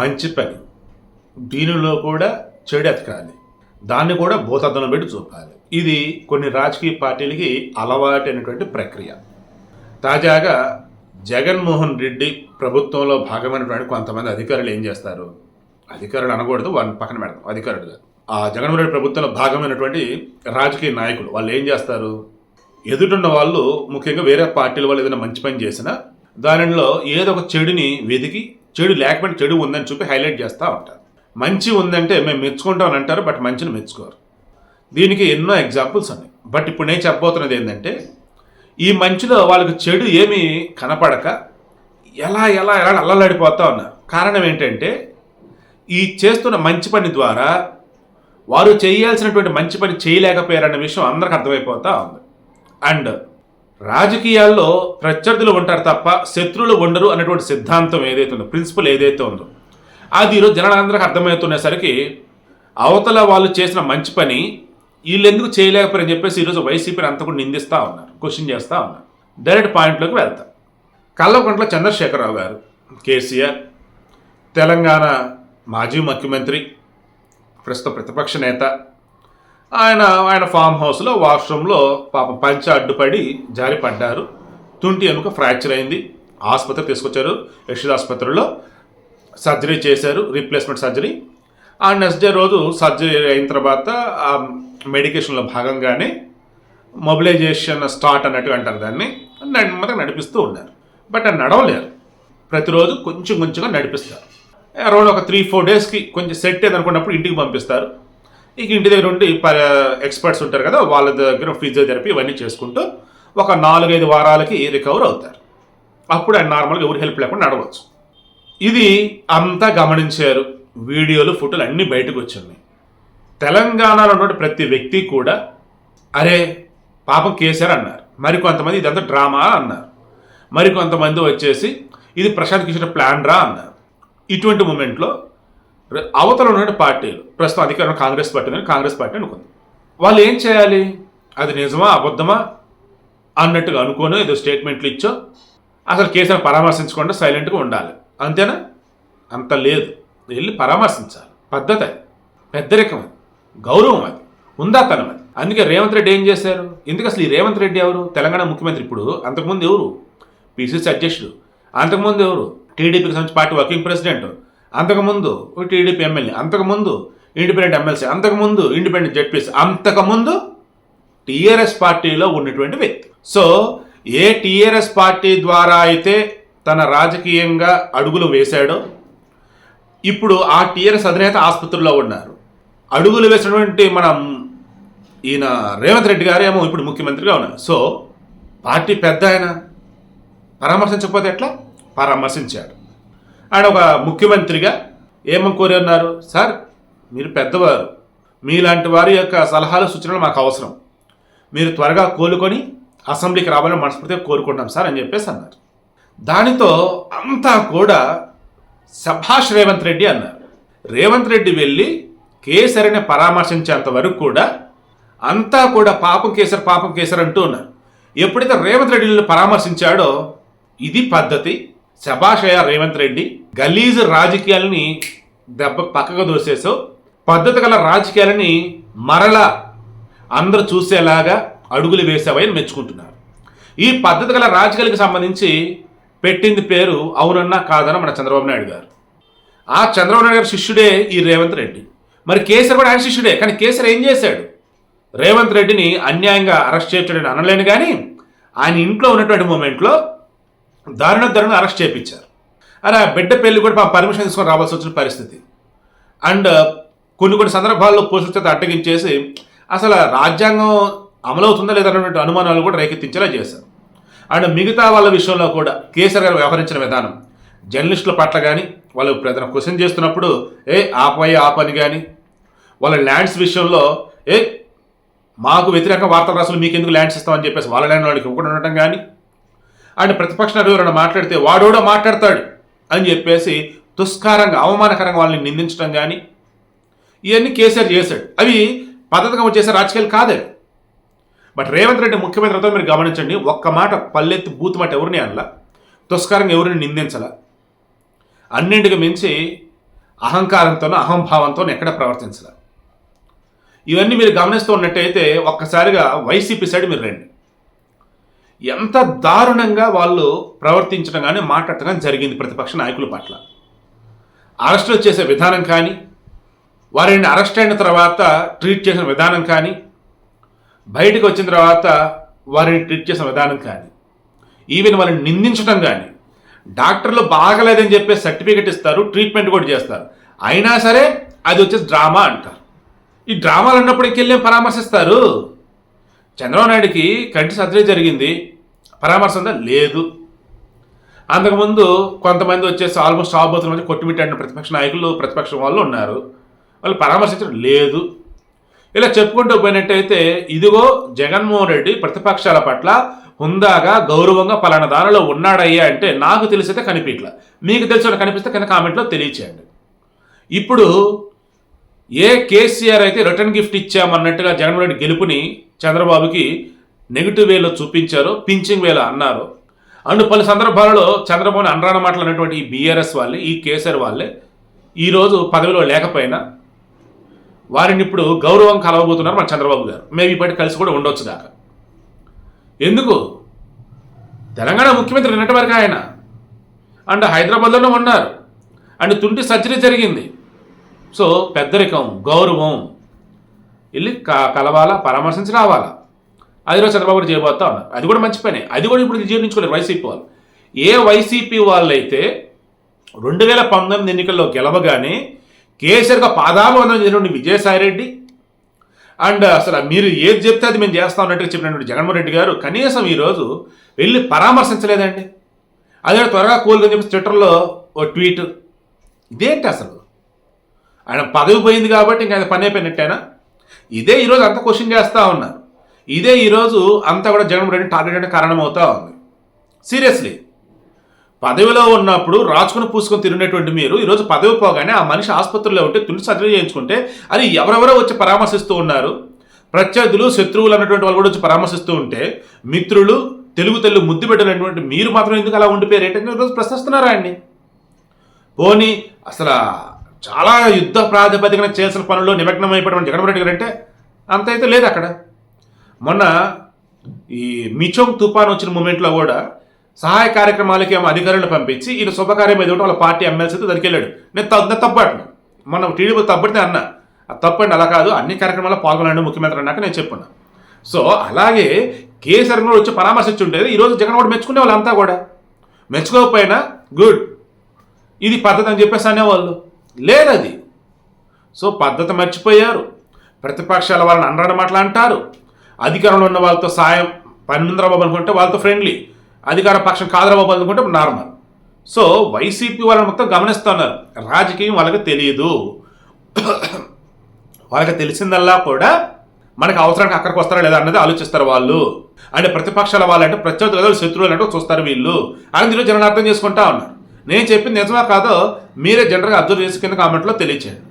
మంచి పని. దీనిలో కూడా చెడు ఎతకాలి దాన్ని కూడా భూతద్దం పెట్టి చూపాలి. ఇది కొన్ని రాజకీయ పార్టీలకి అలవాటైనటువంటి ప్రక్రియ. తాజాగా జగన్మోహన్ రెడ్డి ప్రభుత్వంలో భాగమైనటువంటి కొంతమంది అధికారులు ఏం చేస్తారు? అధికారులు అనకూడదు వాళ్ళని పక్కన పెడతాం. అధికారులు ఆ జగన్మోహన్ రెడ్డి ప్రభుత్వంలో భాగమైనటువంటి రాజకీయ నాయకులు వాళ్ళు ఏం చేస్తారు? ఎదుటిన్న వాళ్ళు ముఖ్యంగా వేరే పార్టీల వాళ్ళు ఏదైనా మంచి పని చేసినా దానిలో ఏదో ఒక చెడుని వెతికి చెడు లేకపోతే చెడు ఉందని చూపి హైలైట్ చేస్తూ ఉంటారు. మంచి ఉందంటే మేము మెచ్చుకుంటామని అంటారు బట్ మంచిని మెచ్చుకోరు. దీనికి ఎన్నో ఎగ్జాంపుల్స్ ఉన్నాయి. బట్ ఇప్పుడు నేను చెప్పబోతున్నది ఏంటంటే ఈ మంచిలో వాళ్ళకి చెడు ఏమీ కనపడక ఎలా ఎలా ఎలా అల్లలాడిపోతా ఉన్నారు. కారణం ఏంటంటే ఈ చేస్తున్న మంచి పని ద్వారా వారు చేయాల్సినటువంటి మంచి పని చేయలేకపోయారన్న విషయం అందరికి అర్థమైపోతూ ఉంది. అండ్ రాజకీయాల్లో ప్రత్యర్థులు ఉంటారు తప్ప శత్రువులు ఉండరు అనేటువంటి సిద్ధాంతం ఏదైతే ఉందో ప్రిన్సిపల్ ఏదైతే ఉందో అది ఈరోజు జనాలందరికీ అర్థమవుతున్నసరికి అవతల వాళ్ళు చేసిన మంచి పని వీళ్ళు ఎందుకు చేయలేకపోయారని చెప్పేసి ఈరోజు వైసీపీని అంతా కూడా నిందిస్తూ ఉన్నారు క్వశ్చన్ చేస్తూ ఉన్నారు. డైరెక్ట్ పాయింట్లోకి వెళ్తాం. కల్లకుంట్ల చంద్రశేఖరరావు గారు కేసీఆర్ తెలంగాణ మాజీ ముఖ్యమంత్రి ప్రస్తుత ప్రతిపక్ష నేత ఆయన ఆయన ఫామ్ హౌస్లో వాష్రూమ్లో పాపం పంచ అడ్డుపడి జారి పడ్డారు. తుంటి ఎముక ఫ్రాక్చర్ అయింది. ఆసుపత్రి తీసుకొచ్చారు. యశోద ఆసుపత్రిలో సర్జరీ చేశారు. రీప్లేస్మెంట్ సర్జరీ ఆ నెక్స్ట్ డే రోజు సర్జరీ అయిన తర్వాత ఆ మెడికేషన్లో భాగంగానే మొబిలైజేషన్ స్టార్ట్ అన్నట్టు అంటారు దాన్ని. మొత్తం నడిపిస్తూ ఉన్నారు. బట్ అది నడవలేరు ప్రతిరోజు కొంచెం కొంచెంగా నడిపిస్తారు. అరౌండ్ ఒక త్రీ ఫోర్ డేస్కి కొంచెం సెట్ అయింది అనుకున్నప్పుడు ఇంటికి పంపిస్తారు. ఇక ఇంటి దగ్గర ఉండి ఎక్స్పర్ట్స్ ఉంటారు కదా వాళ్ళ దగ్గర ఫిజియోథెరపీ ఇవన్నీ చేసుకుంటూ ఒక నాలుగైదు వారాలకి రికవర్ అవుతారు. అప్పుడు ఆయన నార్మల్గా ఎవరు హెల్ప్ లేకుండా నడవచ్చు. ఇది అంతా గమనించారు. వీడియోలు ఫోటోలు అన్నీ బయటకు వచ్చినాయి తెలంగాణలో ఉన్న ప్రతి వ్యక్తి కూడా అరే పాపం కేసీఆర్ అన్నారు. మరి కొంతమంది ఇదంతా డ్రామా అన్నారు. మరి కొంతమంది వచ్చేసి ఇది ప్రశాంత్ కిషోర్ ప్లాన్ రా అన్నారు. ఇటువంటి మూమెంట్లో అవతల ఉన్న పార్టీలు ప్రస్తుతం అధికారంలో కాంగ్రెస్ పార్టీ అని కాంగ్రెస్ పార్టీ అనుకుంది. వాళ్ళు ఏం చేయాలి? అది నిజమా అబద్ధమా? అన్నట్టుగా అనుకోను ఏదో స్టేట్మెంట్లు ఇచ్చో అసలు కేసీఆర్ పరామర్శించకుండా సైలెంట్గా ఉండాలి. అంతేనా? అంత లేదు. వెళ్ళి పరామర్శించాలి. పద్ధతి అది. పెద్దరికం అది. గౌరవం అది. ఉందాతనం అది. అందుకే రేవంత్ రెడ్డి ఏం చేశారు? ఎందుకు అసలు ఈ రేవంత్ రెడ్డి ఎవరు? తెలంగాణ ముఖ్యమంత్రి ఇప్పుడు అంతకుముందు ఎవరు? పిసిసి అధ్యక్షుడు. అంతకుముందు ఎవరు? టీడీపీకి సంబంధించి పార్టీ వర్కింగ్ ప్రెసిడెంట్. అంతకుముందు ఓ టీడీపీ ఎమ్మెల్యే అంతకుముందు ఇండిపెండెంట్ ఎమ్మెల్సీ అంతకుముందు ఇండిపెండెంట్ జడ్పీసీ అంతకుముందు టీఆర్ఎస్ పార్టీలో ఉన్నటువంటి వ్యక్తి. సో ఏ టీఆర్ఎస్ పార్టీ ద్వారా అయితే తన రాజకీయంగా అడుగులు వేశాడో ఇప్పుడు ఆ టీఆర్ఎస్ అధినేత ఆసుపత్రిలో ఉన్నారు. అడుగులు వేసినటువంటి మనం ఈయన రేవంత్ రెడ్డి గారు ఏమో ఇప్పుడు ముఖ్యమంత్రిగా ఉన్నారు. సో పార్టీ పెద్ద ఆయన పరామర్శించకపోతే ఎట్లా? పరామర్శించాడు. ఆయన ఒక ముఖ్యమంత్రిగా ఏమని కోరి ఉన్నారు సార్ మీరు పెద్దవారు. మీలాంటి వారి యొక్క సలహాలు సూచనలు మాకు అవసరం. మీరు త్వరగా కోలుకొని అసెంబ్లీకి రావాలని మనస్ఫూర్తిగా కోరుకుంటాం సార్ అని చెప్పేసి అన్నారు. దానితో అంతా కూడా సభాష్ రేవంత్ రెడ్డి అన్నారు. రేవంత్ రెడ్డి వెళ్ళి కేసరిని పరామర్శించేంత వరకు కూడా అంతా కూడా పాపం కేసరి పాపం కేసరి అంటూ ఉన్నారు. ఎప్పుడైతే రేవంత్ రెడ్డిని పరామర్శించాడో ఇది పద్ధతి. శభాషయ రేవంత్ రెడ్డి గలీజ్ రాజకీయాలని దెబ్బ పక్కకు దోసేసో పద్ధతి గల రాజకీయాలని మరలా అందరూ చూసేలాగా అడుగులు వేసావని మెచ్చుకుంటున్నారు. ఈ పద్ధతి గల రాజకీయాలకు సంబంధించి పెట్టింది పేరు అవునన్నా కాదన్న మన చంద్రబాబు నాయుడు గారు. ఆ చంద్రబాబు నాయుడు గారి శిష్యుడే ఈ రేవంత్ రెడ్డి. మరి కేసీఆర్ కూడా ఆయన శిష్యుడే కానీ కేసీఆర్ ఏం చేశాడు? రేవంత్ రెడ్డిని అన్యాయంగా అరెస్ట్ చేయటం అనలేను కానీ ఆయన ఇంట్లో ఉన్నటువంటి మూమెంట్లో దారుణ ధరను అరెస్ట్ చేయించారు అరే ఆ బిడ్డ పెళ్ళి కూడా మా పర్మిషన్ తీసుకొని రావాల్సి వచ్చిన పరిస్థితి. అండ్ కొన్ని కొన్ని సందర్భాల్లో పోలీసుల చేత అడ్డగించేసి అసలు రాజ్యాంగం అమలవుతుందా లేదా అన్నటువంటి అనుమానాలు కూడా రేకెత్తించేలా చేశారు. అండ్ మిగతా వాళ్ళ విషయంలో కూడా కేసీఆర్ గారు వ్యవహరించిన విధానం. జర్నలిస్టుల పట్ల కానీ వాళ్ళు ప్రధాన క్వశ్చన్ చేస్తున్నప్పుడు ఏ ఆపై ఆపని కానీ వాళ్ళ ల్యాండ్స్ విషయంలో ఏ మాకు వ్యతిరేక వార్తలు రాసులు మీకు ఎందుకు ల్యాండ్స్ ఇస్తామని చెప్పేసి వాళ్ళ ల్యాండ్ వాళ్ళకి ఇవ్వకుండా ఉండటం కానీ అండ్ ప్రతిపక్ష నాయకుడు ఎవరైనా మాట్లాడితే వాడోడో మాట్లాడతాడు అని చెప్పేసి దుష్కారంగా అవమానకరంగా వాళ్ళని నిందించడం కానీ ఇవన్నీ కేసీఆర్ చేశాడు. అవి పద్ధతిగా వచ్చేసే రాజకీయాలు కాదే. బట్ రేవంత్ రెడ్డి ముఖ్యమంత్రి మీరు గమనించండి ఒక్క మాట పల్లెత్తి బూత్ మాట ఎవరిని అనలా దుష్కారంగా ఎవరిని నిందించాల. అన్నింటికి మించి అహంకారంతోనో అహంభావంతోనో ఎక్కడ ప్రవర్తించాల. ఇవన్నీ మీరు గమనిస్తూ ఉన్నట్టయితే ఒక్కసారిగా వైసీపీ సైడ్ మీరు రండి. ఎంత దారుణంగా వాళ్ళు ప్రవర్తించడం కానీ మాట్లాడటం కానీ జరిగింది ప్రతిపక్ష నాయకుల పట్ల. అరెస్టులు చేసే విధానం కానీ వారిని అరెస్ట్ అయిన తర్వాత ట్రీట్ చేసిన విధానం కానీ బయటకు వచ్చిన తర్వాత వారిని ట్రీట్ చేసిన విధానం కానీ ఈవెన్ వాళ్ళని నిందించడం కానీ డాక్టర్లు బాగలేదని చెప్పి సర్టిఫికెట్ ఇస్తారు ట్రీట్మెంట్ కూడా చేస్తారు. అయినా సరే అది వచ్చేసి డ్రామా అంటారు. ఈ డ్రామాలు అన్నప్పుడు ఇంకెళ్ళి పరామర్శిస్తారు? చంద్రబాబు నాయుడికి కంటి సర్జరీ జరిగింది. పరామర్శ ఉందా లేదు. అంతకుముందు కొంతమంది వచ్చేసి ఆల్మోస్ట్ ఆబోతుల మధ్య కొట్టుమిట్టాడిన ప్రతిపక్ష నాయకులు ప్రతిపక్షం వాళ్ళు ఉన్నారు. వాళ్ళు పరామర్శించడం లేదు. ఇలా చెప్పుకుంటూ పోయినట్టయితే ఇదిగో జగన్మోహన్ రెడ్డి ప్రతిపక్షాల పట్ల హుందాగా గౌరవంగా పలానా దానిలో ఉన్నాడయ్యా అంటే నాకు తెలిసితే కనిపించట్లా. మీకు తెలిసిన కనిపిస్తే కింద కామెంట్లో తెలియచేయండి. ఇప్పుడు ఏ కేసీఆర్ అయితే రిటర్న్ గిఫ్ట్ ఇచ్చామన్నట్టుగా జగన్మోహన్ రెడ్డి గెలుపుని చంద్రబాబుకి నెగిటివ్ వేలో చూపించారో పించింగ్ వేలో అన్నారు. అండ్ పలు సందర్భాలలో చంద్రబాబు అనరాన మాటలు ఈ బీఆర్ఎస్ వాళ్ళే ఈ కేసీఆర్ వాళ్ళే ఈరోజు పదవిలో లేకపోయినా వారిని ఇప్పుడు గౌరవం కలవబోతున్నారు మన చంద్రబాబు గారు. మేము ఇప్పటి కలిసి కూడా ఉండొచ్చు దాకా. ఎందుకు? తెలంగాణ ముఖ్యమంత్రి నిన్నటి వరకు ఆయన అండ్ హైదరాబాద్లోనే ఉన్నారు. అండ్ తుంటి సర్జరీ జరిగింది. సో పెద్దరికం గౌరవం. వెళ్ళి క- కలవాలా పరామర్శించి రావాలా? అది రోజు చంద్రబాబు గారు చేయబోతా ఉన్నారు అది కూడా మంచి పనే. అది కూడా ఇప్పుడు జీర్ణించుకోలేదు వైసీపీ వాళ్ళు. ఏ వైసీపీ వాళ్ళైతే రెండు వేల పంతొమ్మిది ఎన్నికల్లో గెలవగానే కేసీఆర్గా పాదాలు చేసినటువంటి విజయసాయిరెడ్డి అండ్ అసలు మీరు ఏది చెప్తే అది మేము చేస్తాం అన్నట్టుగా చెప్పినటువంటి జగన్మోహన్ రెడ్డి గారు కనీసం ఈరోజు వెళ్ళి పరామర్శించలేదండి. అదే త్వరగా కోలుకొని చెప్పి ట్విట్టర్లో ఓ ట్వీట్. ఇదేంటి అసలు? ఆయన పదవి పోయింది కాబట్టి ఇంకా ఆయన పని అయిపోయినట్టేనా? ఇదే ఈరోజు అంత క్వశ్చన్ చేస్తూ ఉన్నారు. ఇదే ఈరోజు అంతా కూడా జగన్మోహన్ రెడ్డి టార్గెట్ అంటే కారణమవుతా ఉంది. సీరియస్లీ. పదవిలో ఉన్నప్పుడు రాచుకుని పూసుకొని తిరిగినటువంటి మీరు ఈరోజు పదవి పోగానే ఆ మనిషి ఆసుపత్రిలో ఉంటే తులి సర్జరీ చేయించుకుంటే అది ఎవరెవరో వచ్చి పరామర్శిస్తూ ఉన్నారు. ప్రత్యర్థులు శత్రువులు అన్నటువంటి వాళ్ళు కూడా వచ్చి పరామర్శిస్తూ ఉంటే మిత్రులు తెలుగు తెల్లు ముద్దు పెట్టినటువంటి మీరు మాత్రం ఎందుకు అలా ఉండిపోయారు? ఏంటంటే ఈరోజు ప్రశ్నిస్తున్నారా అండి? పోనీ అసలు చాలా యుద్ధ ప్రాతిపదికన చేసిన పనుల్లో నిమగ్నం అయిపోవడం జగన్మోహన్ రెడ్డి గారు అంటే అంత అయితే లేదు అక్కడ. మొన్న ఈ మిచోంగ్ తుఫాన్ వచ్చిన మూమెంట్లో కూడా సహాయ కార్యక్రమాలకి ఏమో అధికారులను పంపించి ఈయన శుభకార్యం ఏదో ఉంటే వాళ్ళ పార్టీ ఎమ్మెల్సీ అయితే దానికి వెళ్ళాడు నేను త- నేను తప్పట్ను మనం టీడీపీ తప్పడితే అన్న. తప్పండి అలా కాదు. అన్ని కార్యక్రమాల్లో పాల్గొనండి ముఖ్యమంత్రి అన్నాక నేను చెప్పున్నా సో అలాగే కేసీఆర్ కూడా వచ్చి పరామర్శించుండేది. ఈరోజు జగన్ కూడా మెచ్చుకునే వాళ్ళంతా కూడా. మెచ్చుకోకపోయినా గుడ్. ఇది పద్ధతి అని చెప్పేసి అనేవాళ్ళు. లేదది. సో పద్ధతి మర్చిపోయారు. ప్రతిపక్షాల వాళ్ళని అనరాని అట్లా అంటారు. అధికారంలో ఉన్న వాళ్ళతో సాయం పన్నెంద్రబాబు అనుకుంటే వాళ్ళతో ఫ్రెండ్లీ అధికార పక్షం కాదరబాబు అనుకుంటే నార్మల్ సో వైసీపీ వాళ్ళని మొత్తం గమనిస్తున్నారు రాజకీయం వాళ్ళకి తెలియదు వాళ్ళకి తెలిసిందల్లా కూడా మనకి అవసరానికి అక్కడికి వస్తారా లేదా అన్నది ఆలోచిస్తారు వాళ్ళు. అంటే ప్రతిపక్షాల వాళ్ళంటే ప్రత్యర్థులు కదా శత్రువులు అంటే చూస్తారు వీళ్ళు. అని ఈరోజు జనం అర్థం చేసుకుంటా ఉన్నారు. నేను చెప్పింది నిజమా కాదో మీరే జనరల్గా అబ్జర్వ్ చేసి కింద కామెంట్లో తెలియచేయండి.